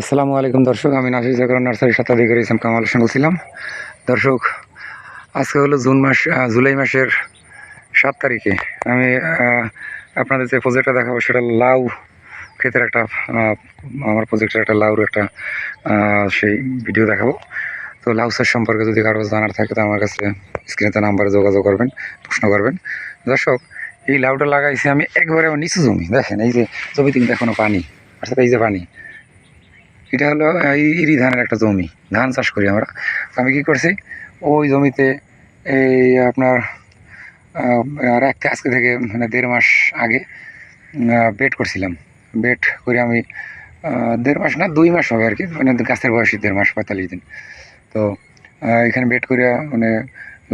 আসসালামু আলাইকুম, দর্শক। আমি নাসির জাগর নার্সারি শতাধিকারী ইসলাম কামাল হোসেন বলছিলাম। দর্শক, আজকে হলো জুন মাস জুলাই মাসের সাত তারিখে। আমি আপনাদের যে প্রজেক্টটা দেখাবো সেটা লাউ ক্ষেতের একটা আমার প্রজেক্টের একটা লাউর একটা সেই ভিডিও দেখাবো। তো লাউ চাষ সম্পর্কে যদি কারও জানার থাকে, তো আমার কাছে স্ক্রিনে নাম্বারে যোগাযোগ করবেন, প্রশ্ন করবেন। দর্শক, এই লাউটা লাগাইছি আমি একবারে আমার নিচু জমি। দেখেন, এই যে জমিতে কিন্তু এখনও পানি, অর্থাৎ এই যে পানি। এটা হলো এই ইরি ধানের একটা জমি, ধান চাষ করি আমরা। আমি কি করছি, ওই জমিতে এই আপনার আর এক আজকে থেকে মানে দেড় মাস আগে বেড করছিলাম। বেড করে আমি দেড় মাস না, দুই মাস হবে আর কি মানে গাছের বয়সী দেড় মাস, পঁয়তাল্লিশ দিন। তো এখানে বেড করে মানে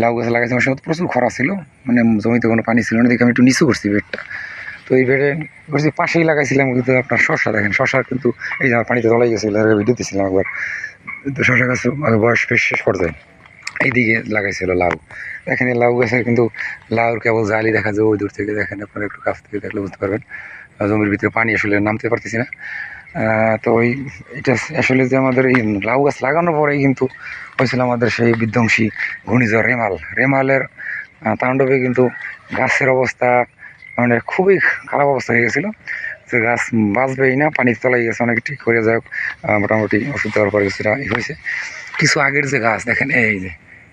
লাউ গাছ লাগাইছি, আমার সময় প্রচুর খরা ছিল মানে জমিতে কোনো পানি ছিল না, দেখে আমি একটু নিচু করছি বেডটা তো এই বেডে করছি পাশেই লাগাইছিলাম কিন্তু আপনার শশা দেখেন, শশার কিন্তু এই যে পানিতে তলাই গেছিল ভিডিও দিয়েছিলাম একবার। তো শশা গাছ বয়স বেশ শেষ পর্যায়ে। এইদিকে লাগাইছিল লাউ। দেখেন এই লাউ গাছের কিন্তু লাউর কেবল জালি দেখা যায়, ওই দূর থেকে দেখেন আপনারা একটু কাছ থেকে দেখলে বুঝতে পারবেন। জমির ভিতরে পানি আসলে নামতে পারতেছি না। তো ওই এটা আসলে যে আমাদের এই লাউ গাছ লাগানোর পরেই কিন্তু হয়েছিল আমাদের সেই বিধ্বংসী ঘূর্ণিঝড় রেমাল। রেমালের তাণ্ডবে কিন্তু গাছের অবস্থা মানে খুবই খারাপ অবস্থা হয়ে গেছিল। যে গাছ বাঁচবেই না, পানির তলায় গেছে অনেক, ঠিক করে যাক মোটামুটি ওষুধ দেওয়ার পরে কিছুটা ই হয়েছে। কিছু আগের যে গাছ, দেখেন, এই যে,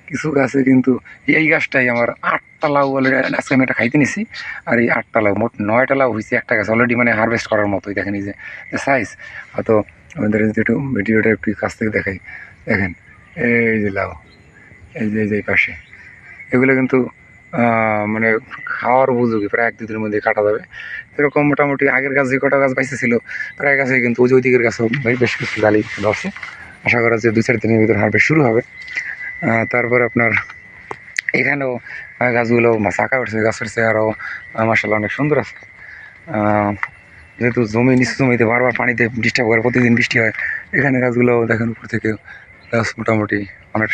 কিছু গাছে কিন্তু এই গাছটাই আমার আটটা লাউ বলে আজকে আমি একটা খাইতে নিছি, আর এই আটটা লাউ, মোট নয়টা লাউ হয়েছে, একটা গাছ অলরেডি মানে হারভেস্ট করার মতোই, দেখেন, এই যে সাইজ হয়তো আমাদের যদি একটু ভিডিওটা একটু কাছ থেকে দেখাই, দেখেন, এই যে লাউ এই যে এই পাশে, এগুলো কিন্তু মানে খাওয়ার উপযোগী, প্রায় এক দুদিনের মধ্যে কাটা যাবে। এরকম মোটামুটি আগের গাছ যে কটা গাছ বাইসে ছিল প্রায় গাছে কিন্তু ওই দিকের গাছও বেশ কিছু জালি ধরছে। আশা করা যে দুই চার দিনের ভিতরে হারভেস্ট শুরু হবে। তারপর আপনার এখানেও গাছগুলো চাকা উঠছে গাছের চেহারাও মাসাল্লাহ অনেক সুন্দর আছে। যেহেতু জমি, নিচু জমিতে বারবার পানিতে ডিস্টার্ব করে, প্রতিদিন বৃষ্টি হয়, এখানে গাছগুলো দেখেন উপর থেকে গাছ মোটামুটি অনেক